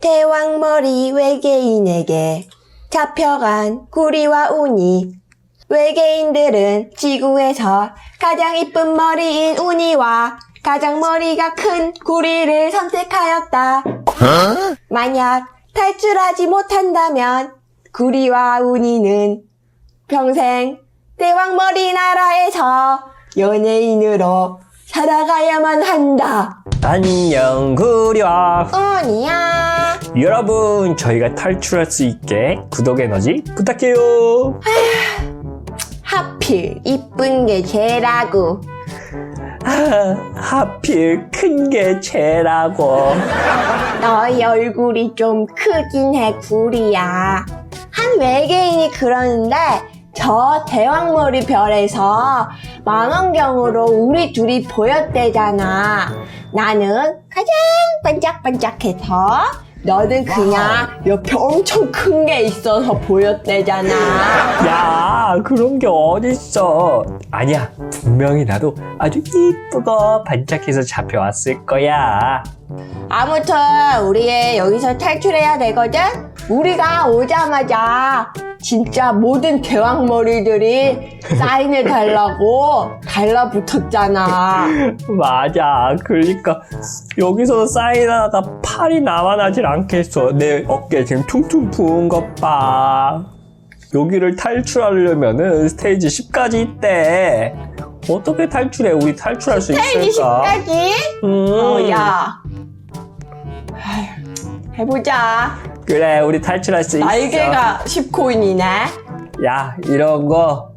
대왕머리 외계인에게 잡혀간 구리와 우니. 외계인들은 지구에서 가장 이쁜 머리인 우니와 가장 머리가 큰 구리를 선택하였다. 만약 탈출하지 못한다면 구리와 우니는 평생 대왕머리 나라에서 연예인으로 살아가야만 한다. 안녕 구려 우니야. 여러분 저희가 탈출할 수 있게 구독 에너지 부탁해요 하필 이쁜 게 죄라고. 아, 하필 큰 게 죄라고 너의 얼굴이 좀 크긴 해, 구리야. 한 외계인이 그러는데, 저 대왕머리 별에서 망원경으로 우리 둘이 보였대잖아. 나는 가장 반짝반짝해서, 너는 그냥 옆에 엄청 큰 게 있어서 보였대잖아. 야 그런 게 어딨어 아니야 분명히 나도 아주 이쁘고 반짝해서 잡혀왔을 거야 아무튼 우리 여기서 탈출해야 되거든. 우리가 오자마자 진짜 모든 대왕머리들이 사인을 달라고 달라붙었잖아. 맞아 그러니까 여기서 사인하다가 팔이 남아나질 않겠어 내 어깨 지금 퉁퉁 부은 것 봐 여기를 탈출하려면은 스테이지 10까지 있대 어떻게 탈출해 우리 탈출할 수 있을까 10까지? 음. 어, 야. 아휴, 해보자. 그래 우리 탈출할 수 있어 날개가 10코인이네. 야 이런 거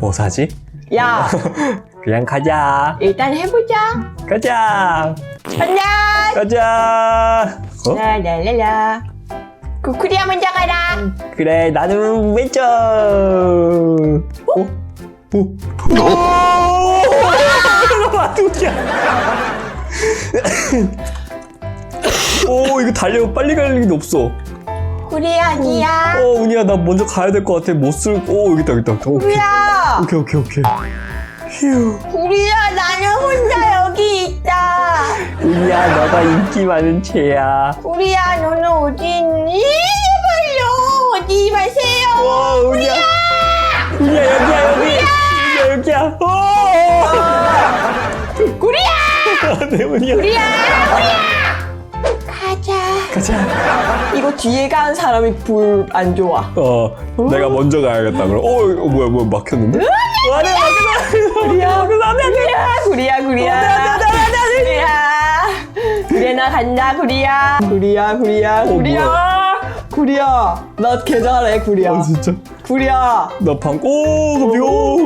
뭐 사지? 야, 그냥 가자 일단 해보자. 가자 간다. 가자 어? 랄랄랄라. 쿠쿠리야 먼저 가라. 그래 나는 왼쪽 어? 오? 오! 마두야 오 이거 달려. 빨리 갈 일이 없어. 구리야, 아기야. 어 은희야 나 먼저 가야 될 것 같아. 못 쓸 오 여기 있다 여기 있다. 오케이. 구리야. 오케이 오케이 오케이. 휴. 구리야, 나는 혼자 여기 있다. 은희야 너가 인기 많은 채야. 구리야, 너는 어디 있니? 제발요, 어디 마세요. 와 은희야. 은희야 여기야 여기. 은희야 여기야. 오 구리야, 네 은희야. 구리야, 구리야. 가자 이거 뒤에 가는 사람이 불 안 좋아. 어, 내가 먼저 가야겠다. 그럼, 어, 이거 뭐야, 뭐야, 막혔는데? 와, 내 막혔다. 구리야. 구리야, 구리야, 구리야. 구리야, 구리야, 나 간다, 구리야. 구리야, 구리야, 구리야. 구리야, 나 개잘해, 구리야. 아, 진짜. 구리야. 나 방, 오, 갑자기, 오.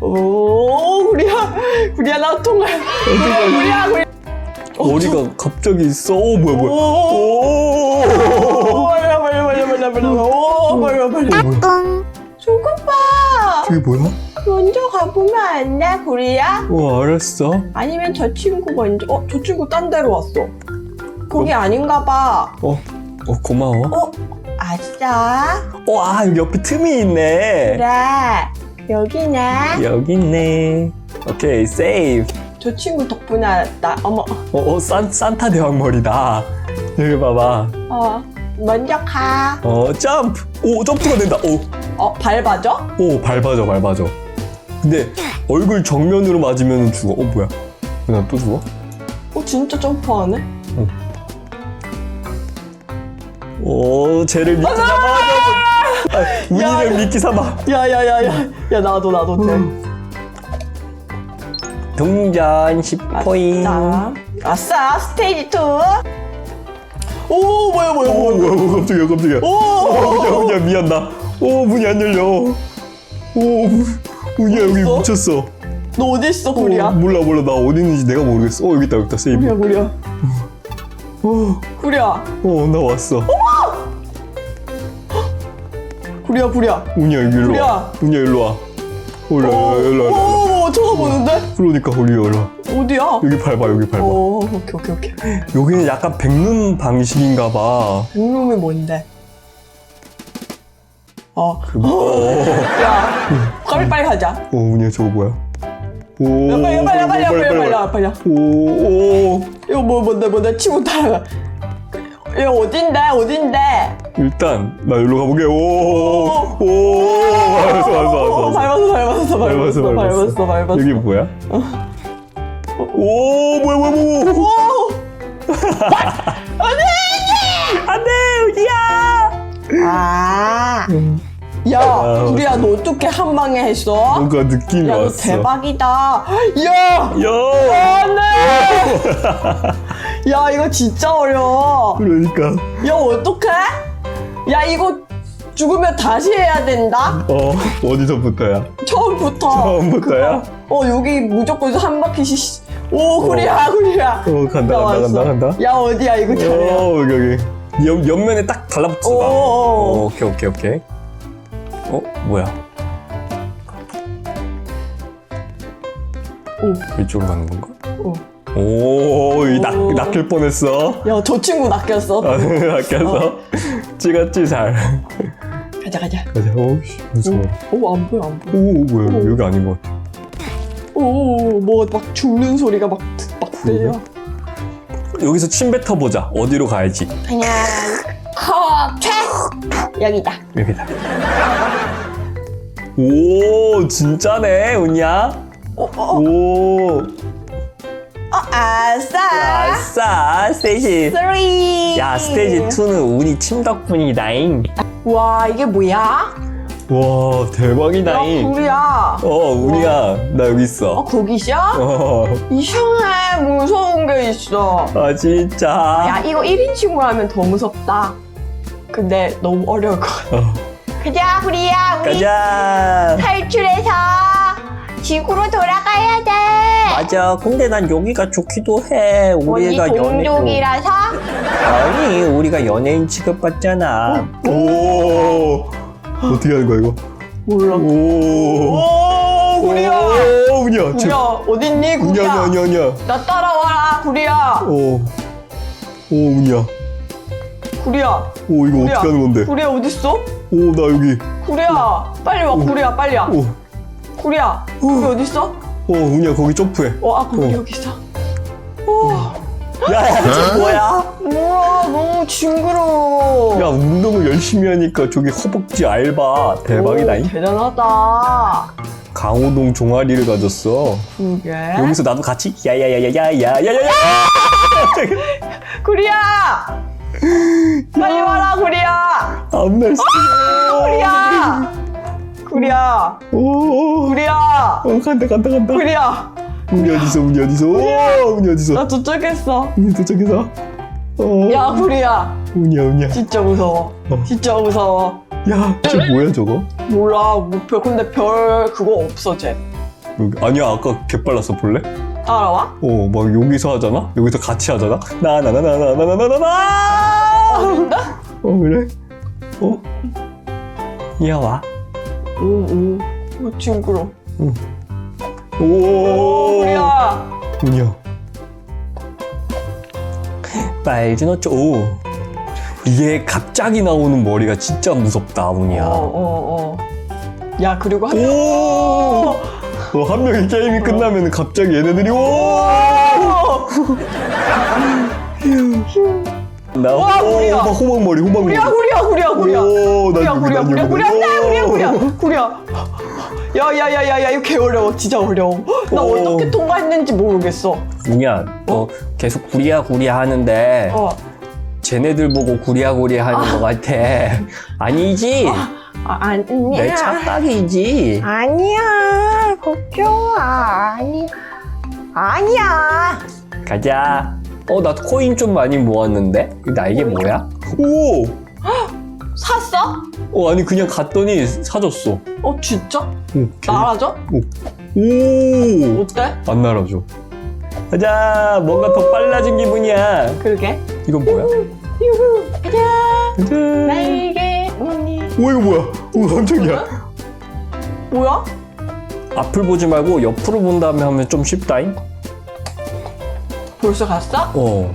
오, 오, 구리야, 구리야, 나 통할. 구리야, 구리야. 머리가 갑자기 있어. 오, 뭐야, 뭐야. 오, 오. 빨리, 빨리, 빨리, 빨리, 빨리. 오, 빨리, 빨리. 조금봐. 저게 뭐야? 먼저 가보면 안 돼, 구리야? 어, 알았어. 아니면 저 친구 먼저. 어, 저 친구 딴 데로 왔어. 거기 아닌가 봐. 어, 어, 고마워. 어, 아싸. 와, 여기 옆에 틈이 있네. 그래, 여기네. 여기 있네. 오케이, 세이브. 저 친구 덕분에 알았다. 어머, 어, 어, 산, 산타 대왕머리다. 여기 봐봐. 어, 먼저 가. 어, 점프. 오, 점프가 된다. 오. 어, 밟아줘? 오 밟아져 밟아져 근데 얼굴 정면으로 맞으면 죽어 어 뭐야 나또 죽어? 어, 진짜 점프하네? 오 쟤를 미끼 삼아 아, 운이를 미끼 삼아 야, 야, 야, 야. 야, 나도, 나도 돼. 동전 10포인. 아싸. 아싸, 스테이지 2. 오, 뭐야, 뭐야, 오 뭐야. 뭐야 깜짝이야 깜짝이야. 오, 오 문이야 미안 나오 문이 안 열려. 오 문이야 여기? 묻혔어. 너 어디 있어, 오, 구리야? 몰라 몰라. 나 어디 있는지 내가 모르겠어. 어 여기 있다 여기 있다. 세이브. 구리야, 구리야. 구리야, 어나 왔어. 구리야, 구리야. 문이야 여기 일로 와. 구리야. 문이야 일로 와 올라 오, 일로 와 오, 쳐다보는데? 그러니까 우리 올라 어디야? 여기 밟아 여기 밟아 오, 오케이, 오케이, 오케이. 여기는 약간 백눈 방식인가 봐. 백룸이 뭔데? 어, 어, 야, 빨리 빨리 가자. 어, 운이야 저거 뭐야? 오. 야, 빨리 빨리 빨리 빨리 빨리 빨리 오, 오. 이거 뭐 뭔데 뭔데 치고 따라가 이거 어딘데 어딘데 일단 나 여기로 가보게. 오, 오. 알았어, 알았어, 어, 알았어. 밟았어 밟았어 밟았어 밟았어 여기 뭐야? 오, 뭐야, 뭐야, 뭐야. 뭐야. 오! 안돼, 우지야. 아. 야, 아, 우리야, 너 어떻게 한 방에 했어? 뭔가 느낌이 야, 너 왔어. 대박이다. 야! 야. 안 돼! 야, 이거 진짜 어려워. 그러니까. 야, 어떡해? 야, 이거 죽으면 다시 해야 된다? 어, 어디서부터야? 처음부터. 처음부터야? 어, 여기 무조건 한 바퀴씩. 오, 구리야, 구리야. 어, 간다, 간다, 간다, 간다. 야, 어디야, 이거 잘해. 어, 여기, 여기. 옆, 옆면에 딱 달라붙어. 오, 오, 오. 오케이, 오케이, 오케이. 어, 뭐야? 오, 이쪽으로 가는 건가? 오. 오, 이 낚, 오. 낚일 뻔했어. 야, 저 친구 낚였어. 아, 낚여서. 찍었지, 잘. 가자, 가자. 가자. 오, 씨, 무서워. 오, 안 보여, 안 보여. 오, 뭐야, 오. 여기 아닌 것 같아. 오, 뭐막 죽는 소리가 막, 막 들려. 여기서 침 뱉어보자. 어디로 가야지? 그냥 허케 여기다. 여기다. 오, 진짜네, 은야. 어, 어, 어, 오, 어, 아싸. 아싸, 스테이지. 쓰리. 야, 스테이지 2는 운이 침 덕분이다잉. 와, 이게 뭐야? 와, 야, 대박이다잉. 구리야. 어, 운이야. 나 여기 어, 있어. 거기셔? 어, 이상해, 무서운 게 있어. 아, 진짜. 야, 이거 1인칭으로 하면 더 무섭다. 근데 너무 어려울 것 같아. 어, 가자, 구리야. 우리 가자. 탈출해서 지구로 돌아가야 돼. 맞아. 근데 난 여기가 좋기도 해. 우리 우리가 연예인. 동족이라서 아니, 우리가 연예인 취급받잖아. 오. 어떻게 하는 거야, 이거? 몰라. 오. 오, 구리야. 오, 운이야. 구리야, 어딨니, 구리야? 운이야, 운이야, 운이야. 나 따라와라, 구리야. 오. 오, 운이야. 구리야. 오, 이거 구리야. 어떻게 하는 건데? 구리야 어딨어? 오, 나 여기. 구리야, 빨리 와, 구리야, 빨리 와. 오. 구리야, 구리 어딨어? 오, 운이야, 거기 점프해. 어, 아, 구리 어. 여기 있어. 어, 야, 야, 저 뭐야? 우와, 너무 징그러워. 야, 운동을 열심히 하니까 저기 허벅지 알바. 대박이다. 오, 대단하다. 강호동 종아리를 가졌어. 그게. 여기서 나도 같이 야야야야야야야야야. 구리야! 빨리 와라, 구리야! 앞날 구리야! 구리야! 오. 구리야! 어, 간다 간다 간다. 구리야! 운이 어디서 운이 어디서? 오, 운이 어디서? 나 도착했어. 운이 도착해서. 어. 야, 구리야. 운이야 운이야. 진짜 무서워. 어. 진짜 무서워. 야, 저 뭐야 저거? 몰라, 뭐 별, 근데 별 그거 없어, 쟤. 여기, 아니야 아까 개빨랐어 볼래? 따라와? 어, 막 여기서 하잖아. 여기서 같이 하잖아. 나나나나나나나나나. 어딘데? 어 그래? 어? 이야 와. 오, 오. 오, 징그러. 오. 구리야! 운이야. 빨진 어쩌. 오. 이게 갑자기 나오는 머리가 진짜 무섭다, 운이야. 어, 어, 어. 야, 그리고 한 오! 어, 한 명이 게임이 끝나면 갑자기 얘네들이 오! 나 와, 오, 호박머리, 호박머리. 구리야, 구리야, 구리야, 구리야. 오, 난 구리야, 여기, 구리야, 난 구리야, 여기, 구리야, 난 나, 구리야, 여기. 구리야, 구리야. 야, 야, 야, 야, 야, 이거 개 어려워. 진짜 어려워. 나 오. 어떻게 통과했는지 모르겠어. 문이야, 너 계속 구리야 구리야 하는데 어. 쟤네들 보고 구리야 구리야 하는 것 같아. 아니지? 아, 아니야. 내 착각이지. 아니야. 걱정아. 아니. 아니야. 가자. 어, 나 코인 좀 많이 모았는데? 나 이게 뭐야? 오! 샀어? 어, 아니, 그냥 갔더니 사줬어. 어, 진짜? 오, 개- 날아줘? 오. 오! 어때? 안 날아줘. 가자! 뭔가 더 빨라진 기분이야. 그러게. 이건 뭐야? 유후. 가자. 가자! 나에게 언니. 오, 이거 뭐야? 오, 깜짝이야. 뭐야? 앞을 보지 말고 옆으로 본 다음에 하면 좀 쉽다잉? 벌써 갔어? 어,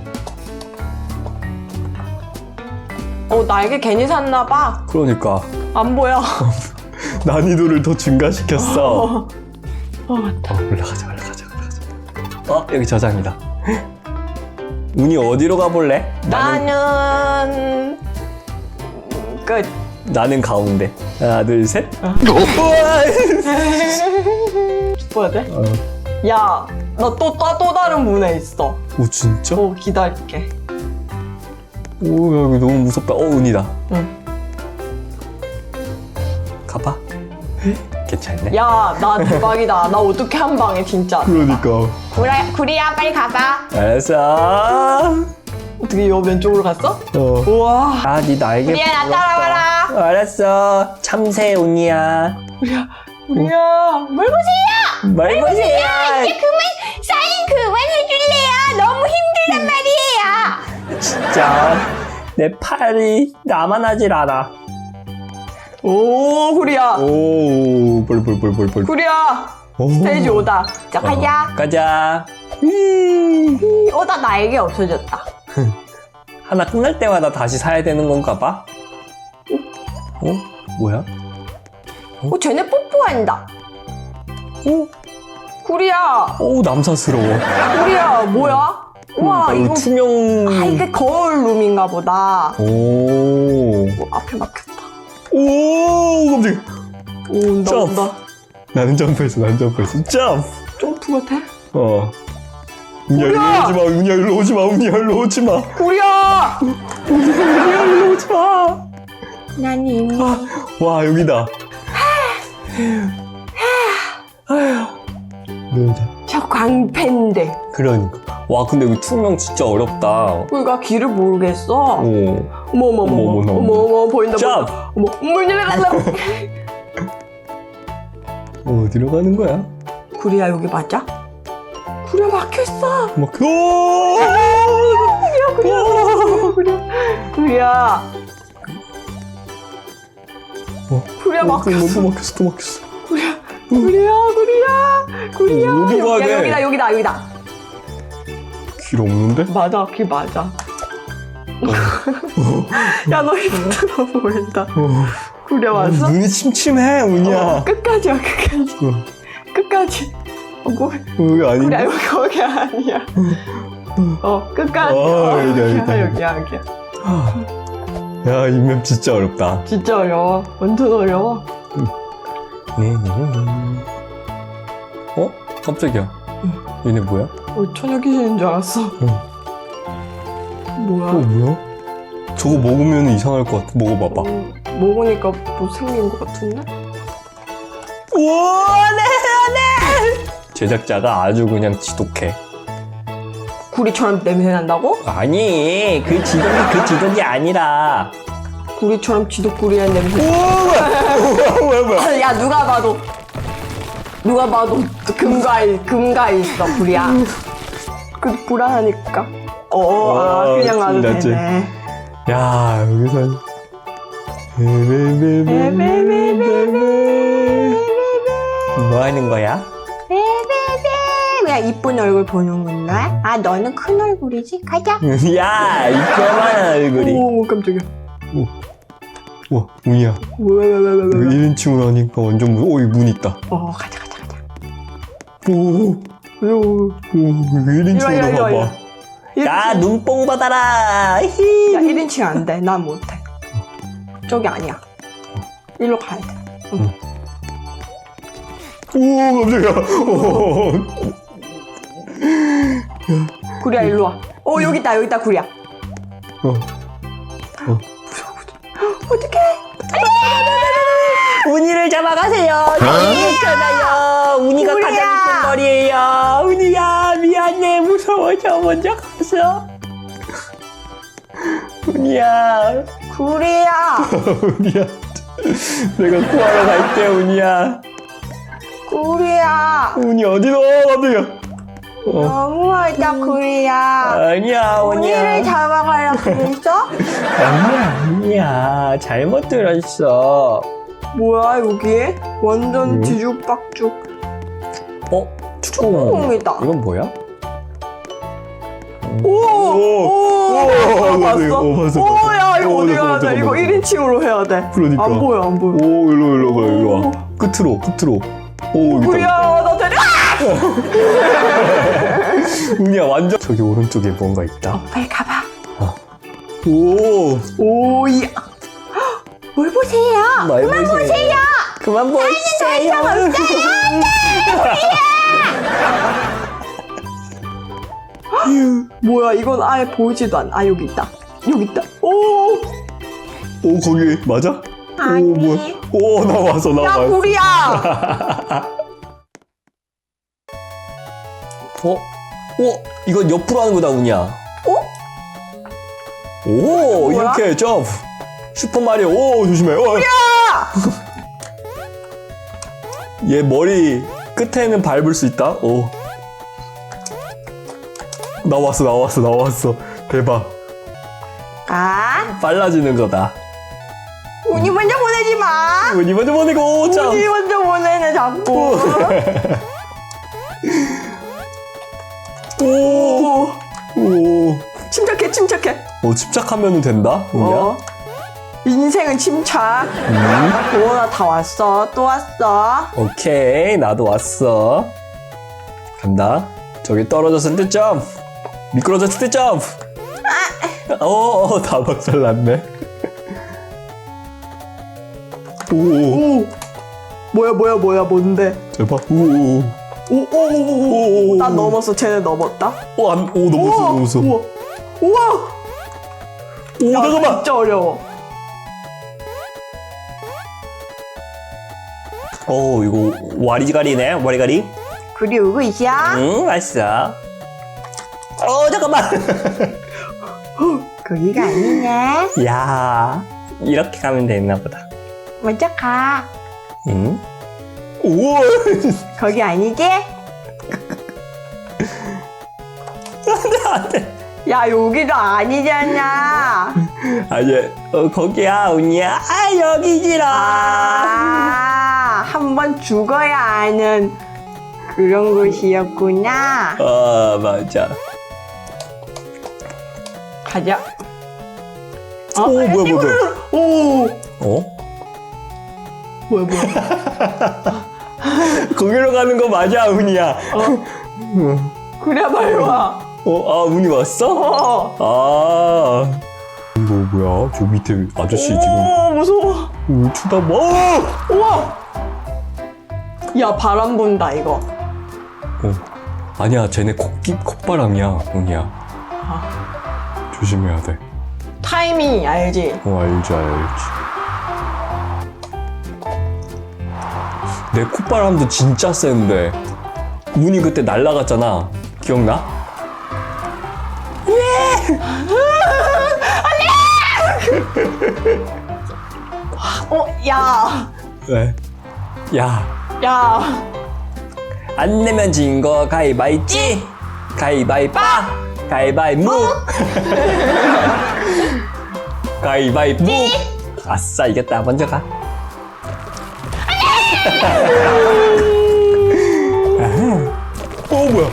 어, 나에게 괜히 샀나 봐. 그러니까. 안 보여. 난이도를 더 증가시켰어. 어, 맞다. 어, 올라가자, 올라가자. 어 여기 저장이다. 운이 어디로 가볼래? 나는 끝. 나는 가운데. 하나 둘 셋. 어. 우와! 뭐야 돼? 어. 야, 나 또 또 다른 문에 있어. 오 진짜? 어, 기다릴게. 오 여기 너무 무섭다. 어 운이다. 응. 가봐. 괜찮네. 야, 나 대박이다. 나 어떻게 한 방에 진짜. 그러니까. 구리야, 구리야, 빨리 가봐. 알았어. 어떻게 여 왼쪽으로 갔어? 어. 우와. 아, 네 날개. 구리야, 나 부럽다. 따라와라. 알았어. 참새 운이야. 구리야, 구리야, 뭘 보세요? 말 보세요. 그만 사인 그만해줄래요? 진짜 내 팔이 나만하질 않아. 오, 구리야. 오, 볼볼볼볼볼. 구리야. 스테이지 오다. 자, 가자. 가자. 이 오다 나에게 없어졌다. 하나 끝날 때마다 다시 사야 되는 건가 봐. 어? 뭐야? 어, 쟤네 뽀뽀한다. 어? 구리야, 오, 남사스러워. 구리야, 뭐야? 우와, 그러니까 이거, 투명. 아, 이게 거울 룸인가 보다. 오. 어, 앞에 막혔다. 오, 깜짝이야. 오, 온다, 점프. 온다. 나는 점프했어, 나는 점프했어. 점프! 점프가 돼? 어. 운이야, 일로 뭐야? 오지 마, 운이야, 일로 오지 마, 운이야, 일로 오지 마. 구리야! 운이야, 일로 오지 마. 난 이미 와, 여기다. 네, 저 광팬데. 그러니까. 와 근데 여기 투명 진짜 어렵다. 우리가 길을 모르겠어. 어. 어머머머머머머 보인다 짭! 보인다. 어머 어머 어머 어디로 가는 거야? 구리야 여기 맞아? 구리야 막혀 있어. 막 오! 구리야 구리야 구리야 구리야 어? 구리야 막혔어. 또 막혔어 또 막혔어. 구리야 구리야 구리야 어, 구리야 여기다 여기다 여기다. 길 없는데? 맞아, 길 맞아. 야, 너 힘들어 보인다. 어. 구리야, 왔어? 눈이 침침해, 운이야. 어, 끝까지야, 끝까지. 어, 끝까지. 어, 뭐, 여기 아닌데? 그래, 여기, 거기 아니야. 어, 끝까지. 어, 어, 여기야, 여기다. 여기야, 여기야. 야, 이 맵 진짜 어렵다. 진짜 어려워. 완전 어려워. 네, 어? 깜짝이야. 얘네 뭐야? 어, 처녀 귀신인 줄 알았어. 어, 뭐야? 뭐야? 저거 먹으면 이상할 것 같아. 먹어봐봐. 어, 먹으니까 뭐 생긴 것 같은데? 우와, 네, 네! 제작자가 아주 그냥 지독해. 구리처럼 냄새 난다고? 아니, 그 지독이 그 지독이 아니라. 구리처럼 지독구리한 냄새. 우와, 뭐야, 뭐야. 야, 누가 봐도. 누가 봐도 금가에, 금가에 있어, 구리야. 그, 불안하니까. 어, 아, 와, 그냥 와도 찐, 찐. 되네. 야, 여기서. 뭐 하는 거야? 베베베 그냥 이쁜 얼굴 보는 건가? 아 너는 큰 얼굴이지? 가자. 야, 이 까만한 얼굴이. 오, 깜짝이야. 와, 문이야. 왜, 왜, 왜, 왜, 왜, 왜. 1인칭으로 하니까 완전 문. 오, 여기 문 있다. 어, 가자, 가자. 오, 오, 오, 여기 1인칭으로 이리 와, 이리 와, 봐봐. 이리 와. 야, 눈뽕 받아라. 히. 야, 1인칭 안 돼. 난 못해. 저기 아니야. 일로 가야 돼. 오, 깜짝이야. 오. 구리야, 일로 와. 어, 여기 있다, 여기 있다, 구리야. 어. 어떡해. 운이를 잡아가세요. 여기 있잖아요. 운이가. 가장 머리예요. 운이야, 미안해. 무서워져. 먼저 갔어. 운이야. 구리야. 운이야. 내가 구하러 갈게, 운이야. 구리야. 운이 어디로? 어디야? 어. 너무하다, 구리야. 아니야, 언니를 운이야. 잡아가려고 그랬어? 아니야, 아니야. 잘못 들었어. 뭐야, 여기? 완전 음. 뒤죽박죽. 어? 축구공. 축구공이다. 이건 뭐야? 오! 오! 오, 봤어? 오, 봤어, 오, 봤어. 야, 이거 오, 어디 잠깐만, 가야 돼? 이거 잠깐만. 1인칭으로 해야 돼. 그러니까. 안 보여, 안 보여. 오, 일로, 일로 가, 일로 와. 끝으로, 끝으로. 오, 여기 구리야, 있다. 나 데려. 아! 운이야 완전 저기 오른쪽에 뭔가 있다. 빨리 가봐. 오, 오야. 뭘 보세요? 보세요. 보세요. 그만 보세요. 뭐야 이건 아예 보이지도 않아. 아 여기 있다. 여기 있다. 오. 오 거기 맞아? 아니. 오 뭐야? 오나 왔어 나야 왔어. 구리야. 어? 어? 이건 옆으로 하는 거다 운이야. 어? 오 뭐야? 이렇게 점프. 슈퍼 마리오. 오 조심해. 어. 얘 머리 끝에는 밟을 수 있다. 오. 나왔어 나왔어 나왔어. 대박. 가. 빨라지는 거다. 운이 먼저 보내지 마. 운이 먼저 보내고 오, 점. 우리 먼저 보내네 자꾸. 오. 오. 침착해 침착해. 오 침착하면 된다. 운이야. 어. 인생은 침착. 음. 오나 다 왔어. 또 왔어. 오케이 나도 왔어 간다 저기 떨어졌을 때 점프 미끄러졌을 때 점프 어다 박살 났네 오 오. 뭐야 뭐야 뭐야 뭔데? 대박 오 오 오 오 오 오 오. 난 넘었어. 쟤네 넘었다. 오, 안, 오 넘었어 우와, 넘었어 우와. 우와. 오 야, 잠깐만 진짜 어려워. 오 이거 와리가리네 와리가리 그리고 있어. 응 맛있어 어 잠깐만 거기가 아니네. 야 이렇게 가면 되나 보다 먼저 가. 응? 우와 거기 아니지? 야 여기도 아니잖아. 아니, 어, 거기야, 운이야. 아, 여기지라. 아, 한번 죽어야 아는 그런 곳이었구나. 어, 맞아. 가자. 오, 뭐야, 뭐야, 뭐야. 오, 어? 뭐야 뭐야. 거기로 가는 거 맞아, 운이야. 그래 빨리 와. 어, 아, 운이 왔어? 어. 아. 이거 뭐야? 저 밑에 아저씨 지금 오 무서워. 오, 쳐다봐. 우와. 야 바람 분다 이거. 어. 아니야, 쟤네 콧기, 콧바람이야, 운이야. 조심해야 돼. 타이밍 알지? 어, 알지, 알지. 내 콧바람도 진짜 센데. 운이 그때 날라갔잖아. 기억나? 어, 야, 왜? 야, 야. 안 내면 진 거 가위바위지? 가위바위빠! 가위바위무! 가위바위무! 아싸, 이겼다. 먼저 가. 어, 뭐야?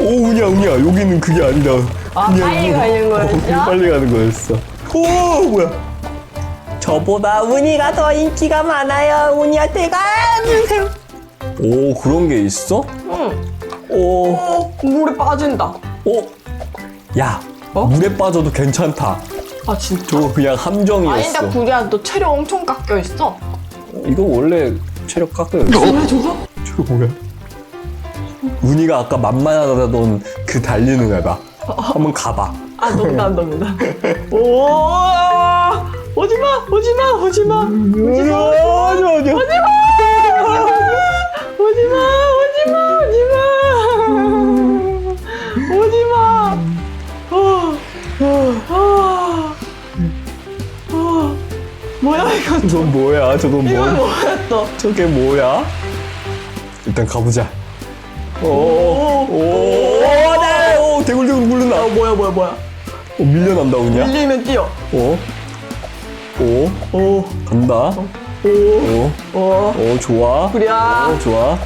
오, 운이야, 운이야. 여기는 그게 아니다. 아, 빨리. 가는 거였어? 어, 빨리 가는 거였어. 오, 뭐야? 저보다 운이가 더 인기가 많아요. 운이한테 가주세요. 오, 그런 게 있어? 응. 오, 어, 물에 빠진다. 오. 야, 어? 물에 빠져도 괜찮다. 아 진짜? 저거 그냥 함정이었어. 아니다 구리야 너 체력 엄청 깎여 있어. 이거 원래 체력 깎여요. 뭐야 저거? 저거 뭐야? 운이가 아까 만만하다던 그 달리는 애다. 한번 가봐. 아 농담 농담. 오 오지마 오지마 오지마 오지마 아니야, 아니야. 오지마 오지마 오지마 오지마. 어, 어, 어. 뭐야 이거? 저건 뭐야? 저건 이건 뭐? 뭐야 또? 저게 뭐야? 일단 가보자. 오, 오, 오, 네, 오, 대굴대굴 굴른다. 어 뭐야 뭐야 뭐야? 오, 밀려난다, 운이야. 밀리면 뛰어. 오, 오, 오, 간다. 오, 오, 오. 오, 좋아. 구리야. 오, 좋아.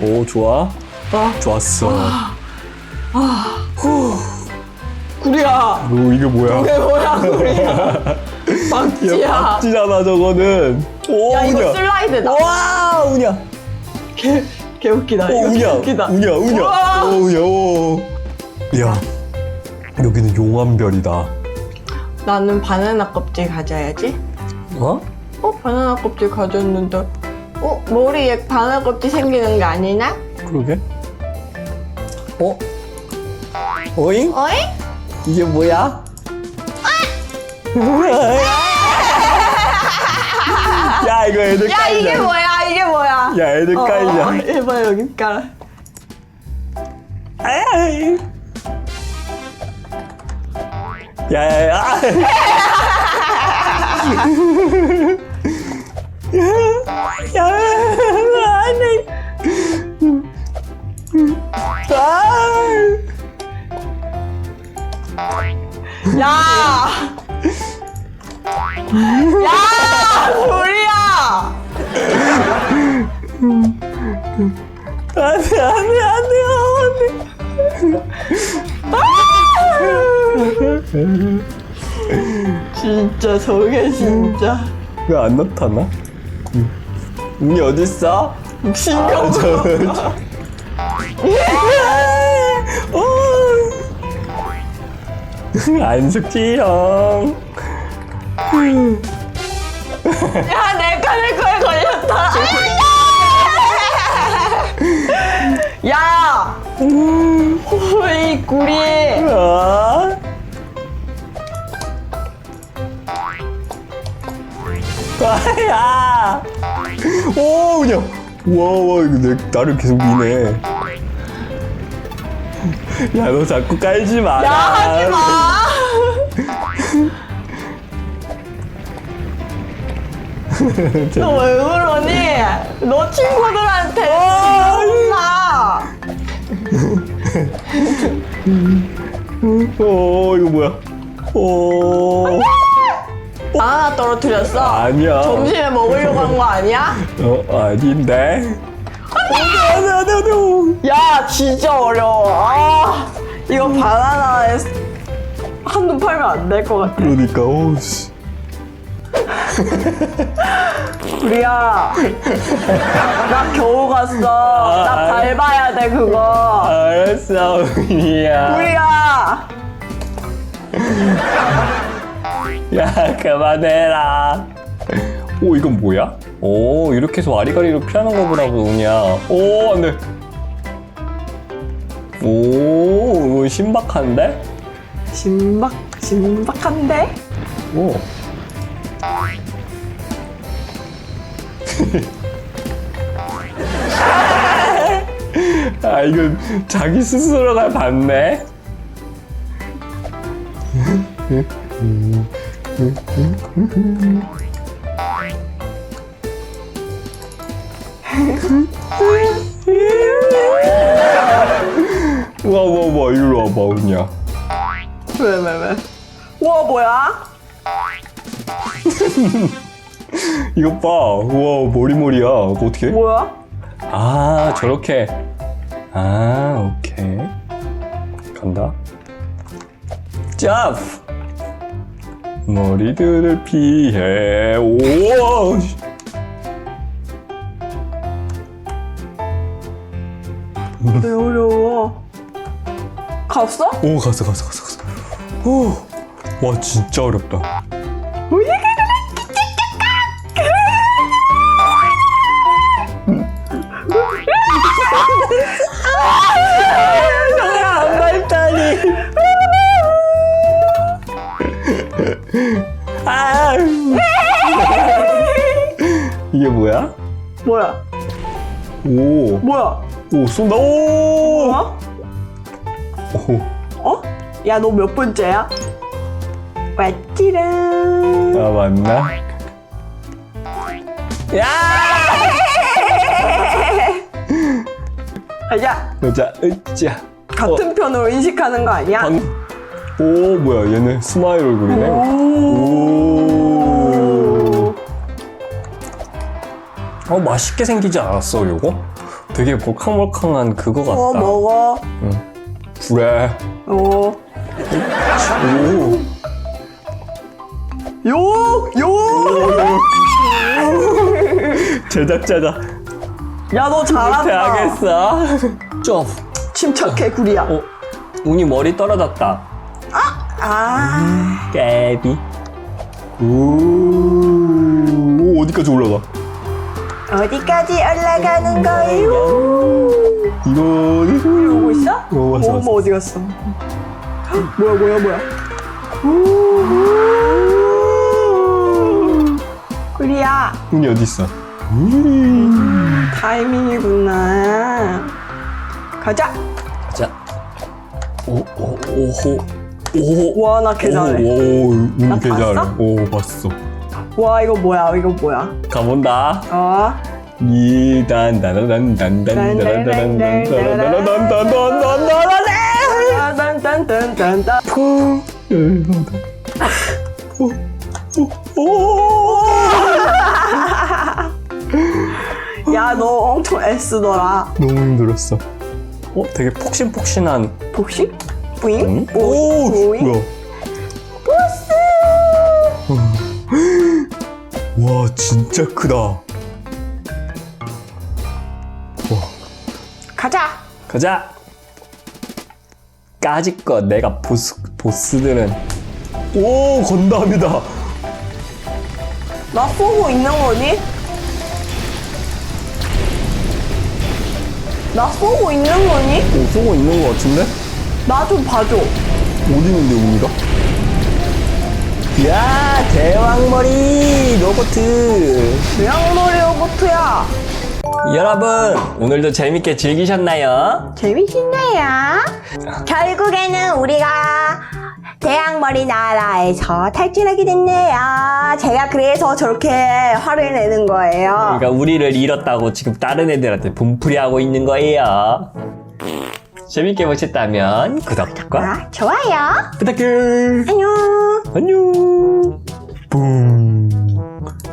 오, 좋아. 아, 좋았어. 구리야. 오, 이게 뭐야? 이게 뭐야 구리야? 야, 박지야. 박지잖아, 저거는. 오, 야 이거. 슬라이드다. 와, 운이야. 개 개 웃기다. 어, 이거 우냐, 개웃기다. 우냐, 우냐. 우와. 어, 우냐, 오. 야, 여기는 용암별이다. 나는 바나나 껍질 가져야지. 어? 어? 바나나 껍질 가졌는데. 어? 머리에 바나나 껍질 생기는 게 아니나? 그러게. 어? 어잉? 어이? 이게 뭐야? 야, 이거 애들 야 깔자. 이게 뭐야? 이게 뭐야? 야, 애들 어, 깔자. 어, 해봐 여기 깔아. 아이. 야, 야, 야. 야, 안 해. 아. 야! 야! 우리야! 안 돼, 안 돼, 안 돼, 안 돼. 진짜 저게 진짜 왜 안 나타나? 운이 어딨어? 신경 아, 저, 저. 어. 안숙지 형. 야, 내가 내 거에 걸렸다. 야! 이 구리. 아. 야. 오, 그냥. 와, 와, 이거 내, 나를 계속 미네. 야, 너 자꾸 깔지 마. 야, 하지 마. 너 왜 그러니? 너 친구들한테 혼나. 어, 이거 뭐야? 오. 바나나 떨어뜨렸어. 아니야. 점심에 먹으려고 한 거 아니야? 어, 아닌데. 안돼, 안돼, 안돼. 야, 진짜 어려워. 아, 이거 바나나에 한눈 팔면 안 될 것 같아. 그러니까, 오, 씨. 우리야, 나 겨우 갔어. 나 밟아야 돼, 그거. 알았어, 우리야. 우리야, 야, 그만해라. 오, 이건 뭐야? 오, 이렇게 해서 와리가리로 피하는 거구나, 우냐. 오, 안 돼. 오, 이거 신박한데? 신박, 신박한데? 오. 아, 이건 자기 스스로가 봤네. 와, 와, 와, 이리로 와봐, 우냐. 왜, 왜, 왜? 우와, 뭐야? 이것 봐. 우와, 머리머리야. 그거 어떻게? 뭐야? 아, 저렇게. 아, 오케이. 간다. 점프! 머리들을 피해. 오! 씨. 왜 어려워? 갔어? 오, 갔어, 갔어, 갔어, 갔어. 오! 와, 진짜 어렵다. 안 뭐야? 뭐야? 오, 뭐야? 오, 쏜다. 오! 어? 오. 어? 야, 너 몇 번째야? 왔지랑. 아, 맞나? 야! 자, 여자, 으쌰. 같은 편으로 인식하는 거 아니야? 방... 오, 뭐야, 얘는 스마일 얼굴이네. 오. 맛있게 생기지 않았어, 요거? 되게 몰캉몰캉한 그거 같다. 어, 먹어. 그래. 어. 오. 욕! 욕! 제작자가 야 너 잘한다. 못하겠어. 좀. 침착해 구리야. 어, 운이 머리 떨어졌다. 아, 깨비. 오, 오, 어디까지 올라가? 어디까지 올라가는 거예요? 이거, 이거. 오고 있어? 어, 왔어, 어, 왔어. 뭐 어디 갔어? 뭐야 뭐야 뭐야? 구리야 운이 어디 있어? 타이밍이구나. 가자. 자. 오, 오, 오호. 와 나. 오, 운이 나개 잘해. 봤어? 오, 봤어. 와 이거 뭐야 이거 뭐야 가본다. 어 이단 나나단 단단 나나단 나나단 딴딴딴딴딴 야너 엄청 애쓰더라 너무 힘들었어. 어, 되게 폭신폭신한. 복싱? 뿌잉? 응? 오, 뿌잉? 뭐야? 와, 진짜 크다. 와, 가자. 가자. 까짓것 내가 보스 보스들은 오 건담이다. 나 쏘고 있는 거니? 나 쏘고 있는 거니? 오 쏘고 있는 것 같은데? 나 좀 봐줘. 어디 있는데 우리가? 야 대왕머리 로보트. 대양머리 로보트야. 여러분 오늘도 재밌게 즐기셨나요? 재밌겠네요. 결국에는 우리가 대왕머리 나라에서 탈출하게 됐네요. 제가 그래서 저렇게 화를 내는 거예요. 그러니까 우리를 잃었다고 지금 다른 애들한테 분풀이하고 있는 거예요. 재밌게 보셨다면 구독과 좋아요 부탁드려요. 안녕. 안녕. 뿡.